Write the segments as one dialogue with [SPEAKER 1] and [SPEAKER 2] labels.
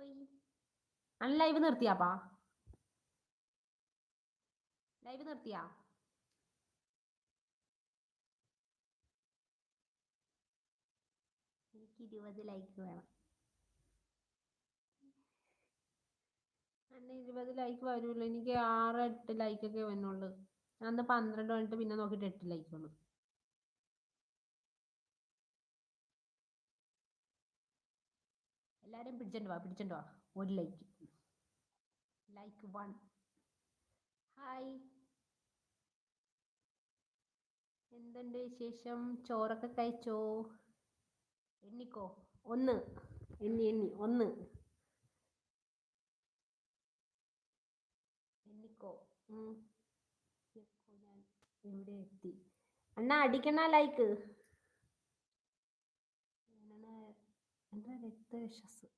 [SPEAKER 1] പോയി. അല്ല live നിർത്തിയാപ്പാ live നിർത്തിയാ? എനിക്ക് ഇരുപത് ലൈക്ക് വേണം. അന്നെ ഇരുപത് ലൈക്ക് വരൂല എനിക്ക് ആറ് എട്ട് ലൈക്ക് ഒക്കെ വരുന്നുള്ളൂ. അന്ന് പന്ത്രണ്ട് വന്നിട്ട് പിന്നെ നോക്കിയിട്ട് എട്ട് ലൈക്ക് വന്നു എല്ലാരും പിടിച്ചോണ്ട് വാ പിടിച്ചോണ്ട് വാ. ഒരു ലൈക്ക് ലൈക്ക് വൺ ഹായ് എന്തുണ്ട് വിശേഷം? ചോറൊക്കെ കഴിച്ചോ? എണ്ണിക്കോ? ഒന്ന്. എണ്ണി എണ്ണി. ഒന്ന്. എണ്ണിക്കോ? ഞാൻ? ഇവിടെ എത്തി? അണ്ണാ അടിക്കണ ലൈക്ക് എന്താ രക്തവിശ്വാസ്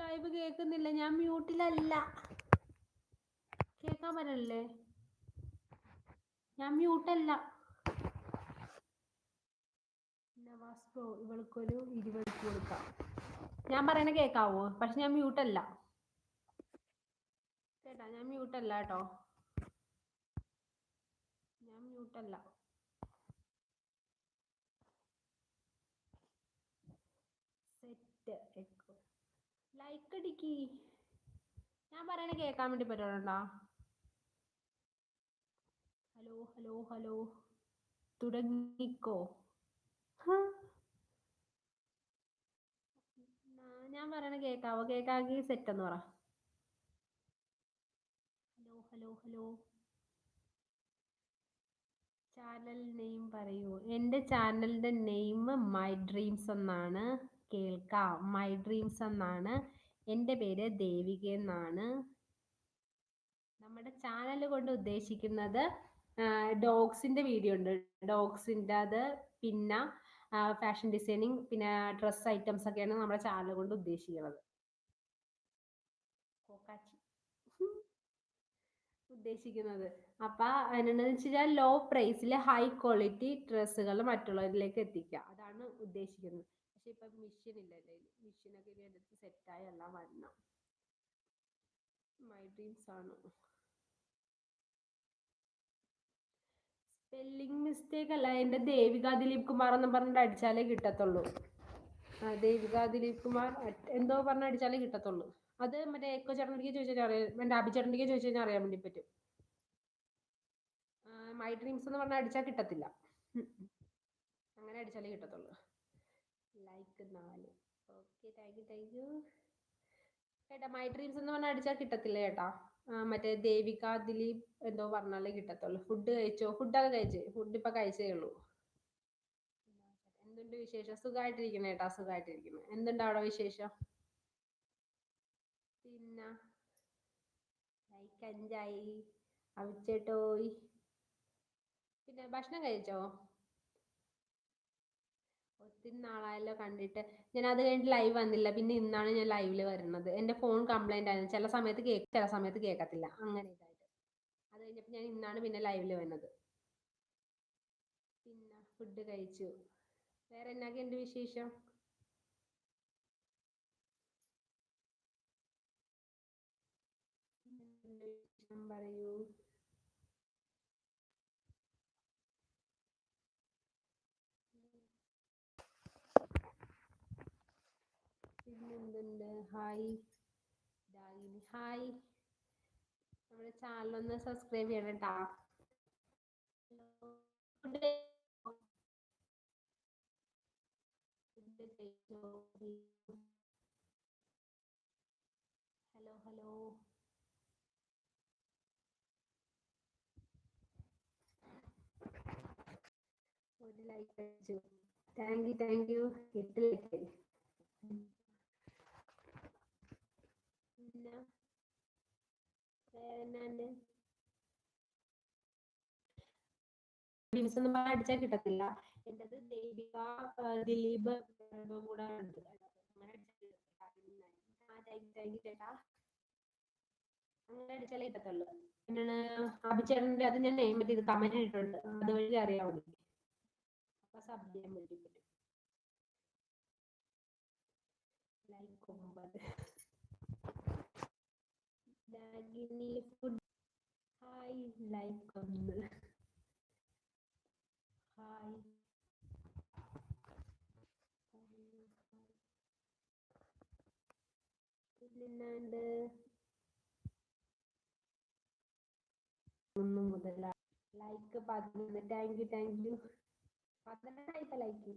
[SPEAKER 1] ലൈവ് കേൾക്കുന്നില്ല. ഞാൻ മ്യൂട്ടിലല്ല കേക്കാൻ പറ്റല്ലേ ഞാൻ മ്യൂട്ടല്ല നവാസ് ഇവൾക്കൊരു ഇരുപത് കൊടുക്കാം. ഞാൻ പറയണ കേക്കാവോ? പക്ഷെ ഞാൻ മ്യൂട്ടല്ല കേട്ടാ ഞാൻ മ്യൂട്ടല്ല കേട്ടോ. ഞാൻ മ്യൂട്ടല്ല സെറ്റ് എക്കോ ലൈക്ക് അടിക്ക്. ഞാൻ പറയണ കേൾക്കാൻ വേണ്ടി പറ്റുന്നുണ്ടോ ഹലോ ഹലോ ഹലോ തുടങ്ങിക്കോ. ഞാൻ പറയണ കേക്കാവോ കേക്കാമെങ്കിൽ സെറ്റ് എന്ന് പറ. Hello hello hello channel name പറയൂ. എന്റെ ചാനലിന്റെ നെയിം മൈ ഡ്രീംസ് എന്നാണ്. കേൾക്കാം. മൈ ഡ്രീംസ് എന്നാണ് എന്റെ പേര് ദേവിക എന്നാണ്. നമ്മുടെ ചാനൽ കൊണ്ട് ഉദ്ദേശിക്കുന്നത് ഡോഗ്സിന്റെ വീഡിയോ ഉണ്ട്. ഡോഗ്സിന്റെ അത് പിന്നെ ഫാഷൻ ഡിസൈനിങ് പിന്നെ ഡ്രസ് ഐറ്റംസ് ഒക്കെയാണ് നമ്മുടെ ചാനൽ കൊണ്ട് ഉദ്ദേശിക്കുന്നത്. ഉദ്ദേശിക്കുന്നത്. അപ്പൊ എന്താണെന്ന് വെച്ചാൽ ലോ പ്രൈസിൽ ഹൈ ക്വാളിറ്റി ഡ്രസ്സുകൾ മറ്റുള്ളവരിലേക്ക് എത്തിക്കുക. അതാണ് ഉദ്ദേശിക്കുന്നത്. പക്ഷെ ഇപ്പൊ മിഷൻ ഇല്ലല്ലേ മിഷനൊക്കെ ഇനി എടുത്ത് സെറ്റായി എല്ലാം വരണം. മൈ ഡ്രീംസ് ആണ്. സ്പെല്ലിംഗ് മിസ്റ്റേക്ക് അല്ല എന്റെ ദേവിക ദിലീപ് കുമാർ എന്ന് പറഞ്ഞിട്ട് അടിച്ചാലേ കിട്ടത്തുള്ളൂ. ആ ദേവിക ദിലീപ് കുമാർ എന്തോ പറഞ്ഞ അടിച്ചാലേ കിട്ടത്തുള്ളൂ. അത് മറ്റേ എക്കോ ചേട്ടനിക്ക് ചോദിച്ചാൽ അറിയാം എന്റെ അഭി ചേട്ടനിക്ക് ചോദിച്ചു കഴിഞ്ഞാൽ അറിയാൻ വേണ്ടി പറ്റും. മൈ ഡ്രീംസ് എന്ന് പറഞ്ഞാൽ അടിച്ചാൽ കിട്ടത്തില്ല. അങ്ങനെ അടിച്ചാലേ കിട്ടത്തുള്ളൂ. ലൈക്ക് നാല്. Okay thank you thank you ചേട്ടാ മൈ ഡ്രീംസ് എന്ന് പറഞ്ഞാൽ അടിച്ചാൽ കിട്ടത്തില്ല ചേട്ടാ മറ്റേ ദേവിക ദിലീപ് എന്തോ പറഞ്ഞാലേ കിട്ടത്തുള്ളൂ. ഫുഡ് കഴിച്ചോ? ഫുഡൊക്കെ കഴിച്ചേ. ഫുഡ് ഇപ്പൊ കഴിച്ചേ ഉള്ളൂ. എന്തുണ്ട് വിശേഷം? സുഖമായിട്ടിരിക്കുന്നു ചേട്ടാ സുഖമായിട്ടിരിക്കുന്നു എന്തുണ്ട് അവിടെ വിശേഷം? പിന്നെ? ലൈക്ക് അഞ്ചായി അവിച്ചേട്ടോയ്. പിന്നെ ഭക്ഷണം കഴിച്ചോ? ഒത്തിരി നാളായല്ലോ കണ്ടിട്ട്. ഞാൻ അത് കഴിഞ്ഞിട്ട് ലൈവ് വന്നില്ല. പിന്നെ ഇന്നാണ് ഞാൻ ലൈവിൽ വരുന്നത്. എന്റെ ഫോൺ കംപ്ലൈന്റ് ആയിരുന്നു. ചില സമയത്ത് കേക്ക് ചില സമയത്ത് കേൾക്കത്തില്ല. അങ്ങനെ ഇതായിട്ട്. അത് കഴിഞ്ഞപ്പോൾ ഞാൻ ഇന്നാണ് പിന്നെ ലൈവിൽ വന്നത് പിന്നെ ഫുഡ് കഴിച്ചു. വേറെ എന്നാക്കി പിന്നെന്തുണ്ട് വിശേഷം പറയൂ? ഹായ്. രാഗിനി ഹായ്. നമ്മുടെ ചാനൽ ഒന്ന് സബ്സ്ക്രൈബ് ചെയ്യണം കേട്ടാ ഹലോ ഹലോ. ഒരു ലൈക്ക് അടിച്ചു. താങ്ക് യു താങ്ക് യു എട്ട് ലൈക്ക് പിന്നെ ഒന്നും അടിച്ചാൽ കിട്ടത്തില്ല. എന്റേത് ദേവിക ദിലീപ് ഉണ്ട് അങ്ങനെ അടിച്ചാലേ കിട്ടത്തുള്ളൂ. പിന്നെ അഭിചേട്ടന്റെ അത് ഞാൻ നെയിം ഇത് കമന്റ് ഇട്ടിട്ടുണ്ട് അതുവഴി അറിയാൻ വേണ്ടി അപ്പൊ സബ് ചെയ്യാൻ വേണ്ടി പറ്റും ലൈക്ക് ഒമ്പത് രാഗിനി ഫുഡ് ഹായ് ലൈക്ക് ഒന്ന് ഹായ് പിന്നെന്നാണ്ട് ഒന്ന് മുതൽ ലൈക്ക് പതിനൊന്ന്. താങ്ക് യു താങ്ക് യു പതിനെട്ടായിട്ട് ലൈക്ക്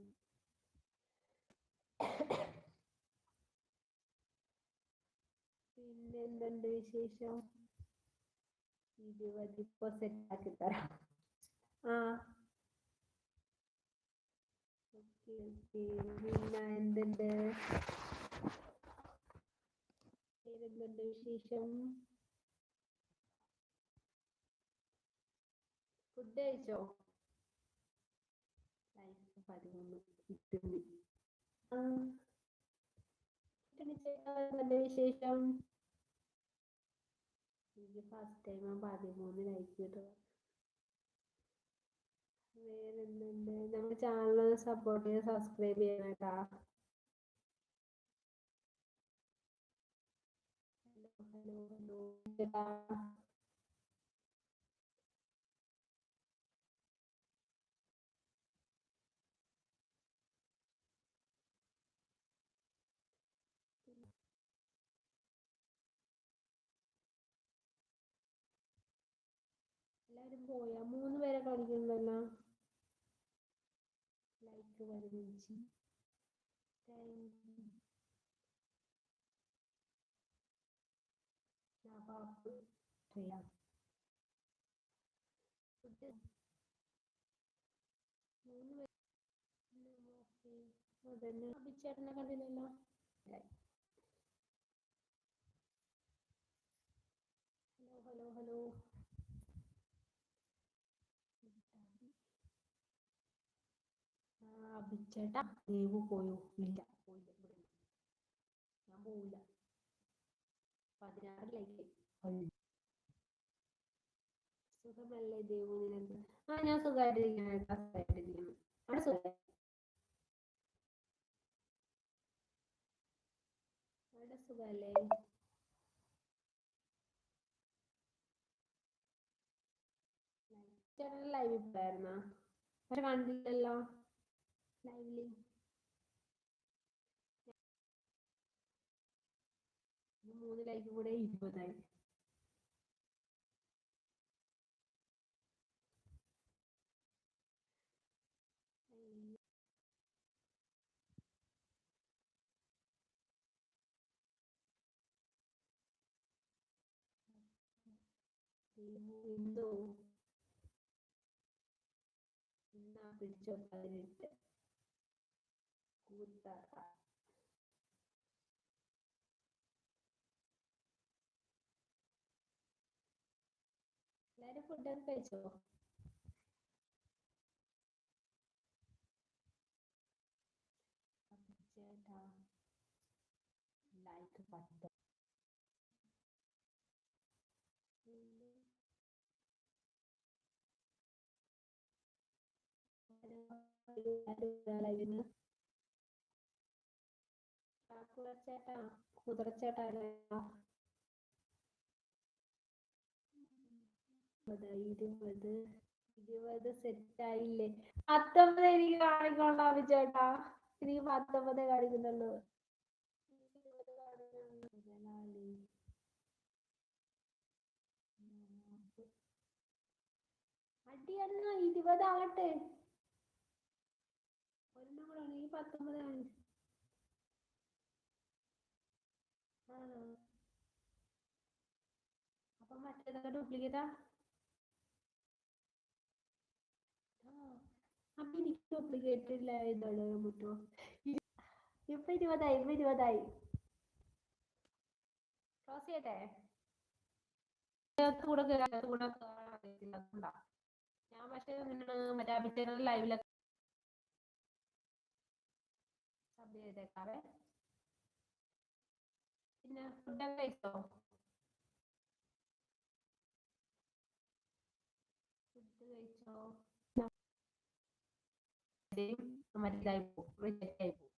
[SPEAKER 1] പിന്നെ എന്തുണ്ട് വിശേഷം? ഇരുപത് ഇപ്പൊ സെറ്റ് ആക്കി തരാം. ആ. Okay okay. പിന്നെ എന്തുണ്ട്? എന്തുണ്ട് വിശേഷം? ഫുഡ് കഴിച്ചോ? പതിമൂന്ന് കിട്ടുന്നു. ആ. കിട്ടുന്നു ചേട്ടാ എന്തുണ്ട് വിശേഷം? എനിക്ക് ഫസ്റ്റ് ടൈം പതിമൂന്ന് ലൈക്ക് കിട്ടുക വേറെന്തുണ്ട്? നമ്മുടെ ചാനൽ സപ്പോർട്ട് ചെയ്ത് സബ്സ്ക്രൈബ് ചെയ്യണം കേട്ടാ. ഹലോ ഹലോ എല്ലാരും പോയാ. മൂന്ന് പേരെ കളിക്കുന്നുണ്ടല്ലോ ലൈക്ക് ഫുഡ്. മൂന്ന് പേര്. അതന്നെ ഹലോ ഹലോ ഹലോ അഭിച്ചേട്ടാ ദേവു പോയോ? ഇല്ല. പോയില്ല. ഞാൻ പോവില്ല. പതിനാറിലേക്ക് സുഖമല്ലേ ദേവു നിനക്ക്? ആ ഞാൻ സുഖമായിട്ടിരിക്കുന്നു കേട്ടോ സുഖമായിട്ടിരിക്കുന്നു അവിടെ സുഖം? അവിടെ സുഖമല്ലേ? ലൈവ് ഇട്ടായിരുന്നോ പക്ഷെ കണ്ടില്ലല്ലോ? ലൈവിൽ മൂന്ന് ലൈക്ക് കൂടെ ഇരുപതായി. പിടിച്ചോ? പതിനെട്ട്. കൂത്താക്ക എല്ലാരും ഫുഡൊക്കെ കഴിച്ചോ? ചേട്ടാ ലൈക്ക് പത്ത് ലൈവിന് ചേട്ടാ കുതിരച്ചേട്ടാ ഇരുപത് ഇരുപത് ഇരുപത് സെറ്റ് ആയില്ലേ? പത്തൊമ്പത് എനിക്ക് കാണിക്കൊള്ളാം ചേട്ടാ എനിക്ക് പത്തൊമ്പത് കാണിക്കുന്നുള്ളൂ. അടിയണ്ണ ഇരുപതാകട്ടെ ഒരെണ്ണം കൂടെ പത്തൊമ്പത് കാണിച്ചു അപ്പൊ മറ്റേതൊക്കെ ഡ്യൂപ്ലിക്കേറ്റാ അപ്പൊ എനിക്ക് ഡ്യൂപ്ലിക്കേറ്റ് ഇല്ല ഇതാണ് പറ്റുമോ ഇപ്പൊ ഇരുപതായി ഇപ്പൊ ഇരുപതായി. ക്ലോസ് ചെയ്യട്ടെ? കൂടെ കൂടെ. ഞാൻ പക്ഷേ മറ്റേ അഭിഷേകന്റെ ലൈവിലൊക്കെ സബ് ചെയ്തേക്കാവേ. പിന്നെ ഫുഡ് കഴിച്ചോ? ഫുഡ് കഴിച്ചോ? മറ്റേതായി പോകും റിജക്റ്റ് ആയി പോകും